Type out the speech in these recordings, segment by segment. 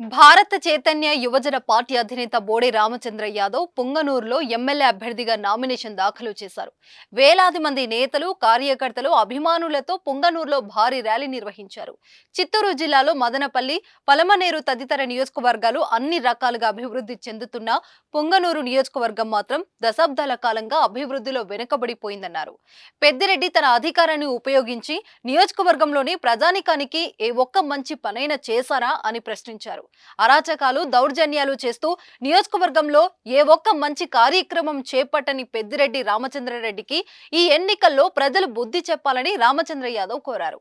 భారత చైతన్య యువజన పార్టీ అధినేత బోడే రామచంద్ర యాదవ్ పుంగనూరులో ఎమ్మెల్యే అభ్యర్థిగా నామినేషన్ దాఖలు చేశారు. వేలాది మంది నేతలు కార్యకర్తలు అభిమానులతో పుంగనూరులో భారీ ర్యాలీ నిర్వహించారు. చిత్తూరు జిల్లాలో మదనపల్లి పలమనేరు తదితర నియోజకవర్గాలు అన్ని రకాలుగా అభివృద్ధి చెందుతున్న పుంగనూరు నియోజకవర్గం మాత్రం దశాబ్దాల కాలంగా అభివృద్ధిలో వెనుకబడిపోయిందన్నారు. పెద్దిరెడ్డి తన అధికారాన్ని ఉపయోగించి నియోజకవర్గంలోని ప్రజానికానికి ఏ ఒక్క మంచి పనైనా చేశారా అని ప్రశ్నించారు. అరాచకాలు దౌర్జన్యాలు చేస్తూ నియోజకవర్గంలో ఏ ఒక్క మంచి కార్యక్రమం చేపట్టని పెద్దిరెడ్డి రామచంద్రారెడ్డికి ఈ ఎన్నికల్లో ప్రజలు బుద్ధి చెప్పాలని రామచంద్ర యాదవ్ కోరారు.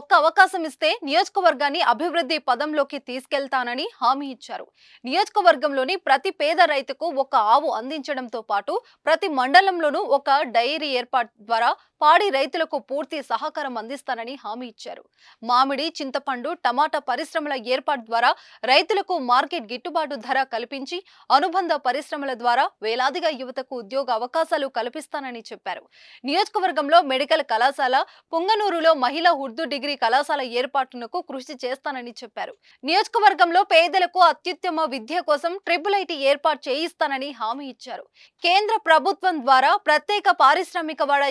ఒక్క అవకాశం ఇస్తే నియోజకవర్గాన్ని అభివృద్ధి పదంలోకి తీసుకెళ్తానని హామీ ఇచ్చారు. నియోజకవర్గంలోని ప్రతి పేద రైతుకు ఒక ఆవు అందించడంతో పాటు ప్రతి మండలంలోనూ ఒక డైరీ ఏర్పాటు ద్వారా పాడి రైతులకు పూర్తి సహకారం అందిస్తానని హామీ ఇచ్చారు. మామిడి చింతపండు టమాటా పరిశ్రమల ఏర్పాటు ద్వారా రైతులకు మార్కెట్ గిట్టుబాటు ధర కల్పించి అనుబంధ పరిశ్రమల ద్వారా వేలాదిగా యువతకు ఉద్యోగ అవకాశాలు కల్పిస్తానని చెప్పారు. నియోజకవర్గంలో మెడికల్ కళాశాల పుంగనూరులో మహిళా ఉర్దూ డిగ్రీ కళాశాల ఏర్పాటునకు కృషి చేస్తానని చెప్పారు. నియోజకవర్గంలో పేదలకు అత్యుత్తమ విద్య కోసం ట్రిపుల్ ఐటీ ఏర్పాటు చేయిస్తానని హామీ ఇచ్చారు. కేంద్ర ప్రభుత్వం ద్వారా ప్రత్యేక పారిశ్రామిక వాడ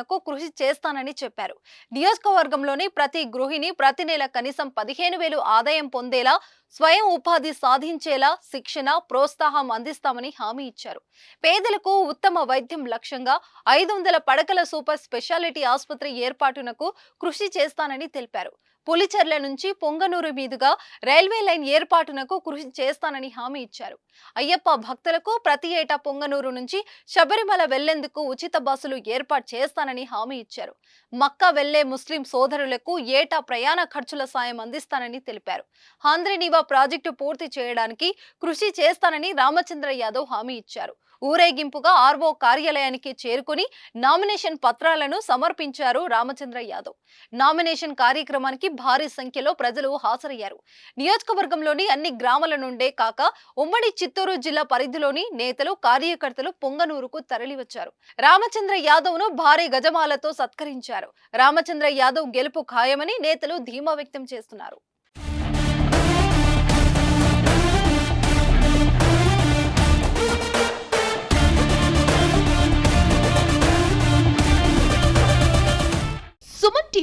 ఏర్పాటునకు కృషి చేస్తానని చెప్పారు. నియోజకవర్గంలోని ప్రతి గృహిణి ప్రతి నెల కనీసం పదిహేను వేలు ఆదాయం పొందేలా స్వయం ఉపాధి సాధించేలా శిక్షణ ప్రోత్సాహం అందిస్తామని హామీ ఇచ్చారు. పేదలకు ఉత్తమ వైద్యం లక్ష్యంగా ఐదు వందల పడకల సూపర్ స్పెషాలిటీ ఆసుపత్రి ఏర్పాటునకు కృషి చేస్తానని తెలిపారు. పులిచెర్ల నుంచి పొంగనూరు మీదుగా రైల్వే లైన్ ఏర్పాటునకు కృషి చేస్తానని హామీ ఇచ్చారు. అయ్యప్ప భక్తులకు ప్రతి ఏటా పొంగనూరు నుంచి శబరిమల వెళ్ళేందుకు ఉచిత బస్సులు ఏర్పాటు చేస్తానని హామీ ఇచ్చారు. మక్కా వెళ్ళే ముస్లిం సోదరులకు ఏటా ప్రయాణ ఖర్చుల సాయం అందిస్తానని తెలిపారు. హాంద్రినీవా ప్రాజెక్టు పూర్తి చేయడానికి కృషి చేస్తానని రామచంద్ర యాదవ్ హామీ ఇచ్చారు. ఊరేగింపుగా ఆర్వో కార్యాలయానికి చేరుకుని నామినేషన్ పత్రాలను సమర్పించారు రామచంద్ర యాదవ్. నామినేషన్ కార్యక్రమానికి భారీ సంఖ్యలో ప్రజలు హాజరయ్యారు. నియోజకవర్గంలోని అన్ని గ్రామాల నుండే కాక ఉమ్మడి చిత్తూరు జిల్లా పరిధిలోని నేతలు కార్యకర్తలు పొంగనూరుకు తరలివచ్చారు. రామచంద్ర యాదవ్ను భారీ గజమాలతో సత్కరించారు. రామచంద్ర యాదవ్ గెలుపు ఖాయమని నేతలు ధీమా వ్యక్తం చేస్తున్నారు.